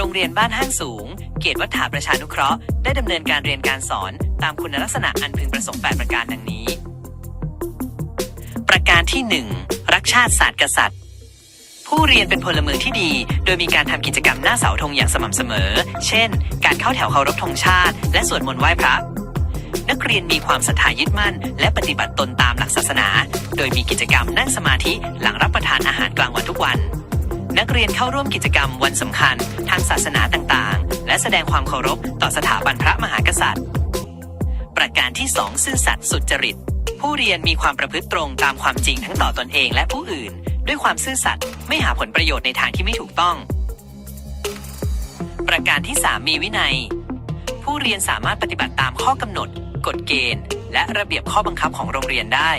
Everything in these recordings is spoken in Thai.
โรงเรียนบ้านห้างสูง เกตวัฒนาประชานุเคราะห์ ได้ดำเนินการเรียนการสอนตามคุณลักษณะอันพึงประสงค์ 8 ประการดังนี้ ประการที่ 1 รักชาติศาสตร์กษัตริย์ ผู้เรียนเป็นพลเมืองที่ดี โดยมีการทำกิจกรรมหน้าเสาธงอย่างสม่ำเสมอ เช่น การเข้าแถวเคารพธงชาติ และสวดมนต์ไหว้พระนักเรียนมีความศรัทธายึดมั่น และปฏิบัติตนตามหลักศาสนา โดยมีกิจกรรมนั่งสมาธิหลังรับประทานอาหารกลางวันทุกวัน นักเรียนเข้าร่วมกิจกรรมวันสำคัญ ทางศาสนาต่างๆ และแสดงความเคารพต่อสถาบันพระมหากษัตริย์ ประการที่ 2 ซื่อสัตย์สุจริต ผู้เรียนมีความประพฤติตรงตามความจริงทั้งต่อตนเองและผู้อื่น ด้วยความซื่อสัตย์ไม่หาผลประโยชน์ในทางที่ไม่ถูกต้อง ประการที่ 3 มีวินัย ผู้เรียนสามารถปฏิบัติตามข้อกำหนด กฎเกณฑ์ และระเบียบข้อบังคับของโรงเรียนได้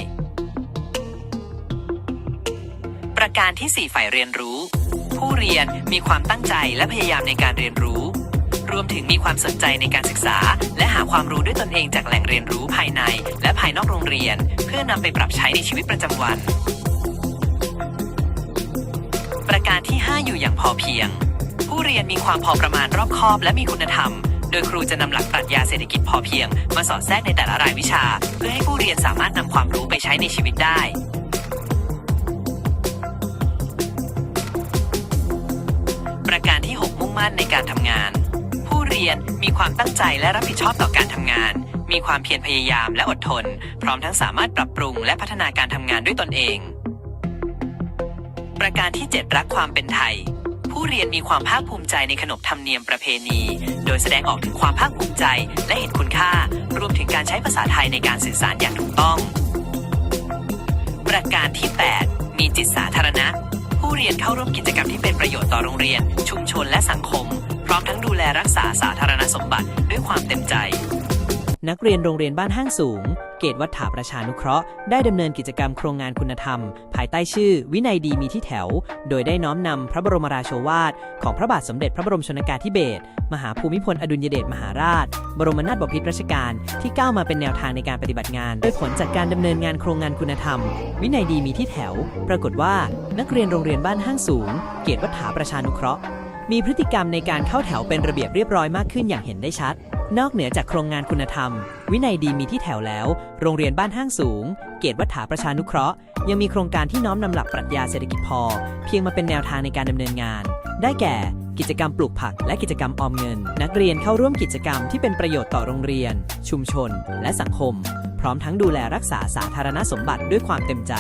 ประการที่ 4 ฝ่ายเรียนรู้ ผู้เรียนมีความตั้งใจและพยายามในการเรียนรู้ รวมถึงมีความสนใจในการศึกษา และหาความรู้ด้วยตนเองจากแหล่งเรียนรู้ภายใน และภายนอกโรงเรียน เพื่อนำไปปรับใช้ในชีวิตประจำวัน ประการที่ 5 อยู่อย่างพอเพียง ผู้เรียนมีความพอประมาณรอบคอบและมีคุณธรรมโดยครูจะนำหลักปรัชญาเศรษฐกิจพอเพียง มาสอดแทรกในแต่ละรายวิชา เพื่อให้ผู้เรียนสามารถนำความรู้ไปใช้ในชีวิตได้ มั่นในการทำงาน ผู้เรียนมีความตั้งใจและรับผิดชอบต่อการทำงาน มีความเพียรพยายามและอดทน พร้อมทั้งสามารถปรับปรุงและพัฒนาการทำงานด้วยตนเอง ประการที่ 7 รักความเป็นไทย ผู้เรียนมีความภาคภูมิใจในขนบธรรมเนียมประเพณี โดยแสดงออกถึงความภาคภูมิใจและเห็นคุณค่า รวมถึงการใช้ภาษาไทยในการสื่อสารอย่างถูกต้อง ประการที่ 8 มีจิตสาธารณะ ผู้เรียนเข้าร่วมกิจกรรมที่เป็นประโยชน์ต่อโรงเรียน ชุมชนและสังคม พร้อมทั้งดูแลรักษาสาธารณสมบัติด้วยความเต็มใจ นักเรียนโรงเรียนบ้านห้างสูง เกตวัฒนาประชานุเคราะห์ได้ดำเนินกิจกรรมโครงงานคุณธรรม ภายใต้ชื่อ วินัยดีมีที่แถว โดยได้น้อมนำพระบรมราโชวาท ของพระบาทสมเด็จพระบรมชนกาธิเบศรมหาภูมิพลอดุลยเดชมหาราช บรมนาถบพิตรรัชกาลที่ก้าวมาเป็นแนวทางในการปฏิบัติงาน โดยผลจากการดำเนินงานโครงงานคุณธรรม วินัยดีมีที่แถว ปรากฏว่า นักเรียนโรงเรียนบ้านห้างสูง เกตวัฒนาประชานุเคราะห์มีพฤติกรรมในการเข้าแถวเป็นระเบียบเรียบร้อยมากขึ้นอย่างเห็นได้ชัด นอกเหนือจากโครงงานคุณธรรม วินัยดีมีที่แถวแล้ว โรงเรียนบ้านห้างสูง เกตวัฒนาประชานุเคราะห์ ยังมีโครงการที่น้อมนำหลักปรัชญาเศรษฐกิจพอ เพียงมาเป็นแนวทางในการดำเนินงาน ได้แก่กิจกรรมปลูกผักและกิจกรรมออมเงิน นักเรียนเข้าร่วมกิจกรรมที่เป็นประโยชน์ต่อโรงเรียน ชุมชน และสังคม พร้อมทั้งดูแลรักษาสาธารณสมบัติด้วยความเต็มใจ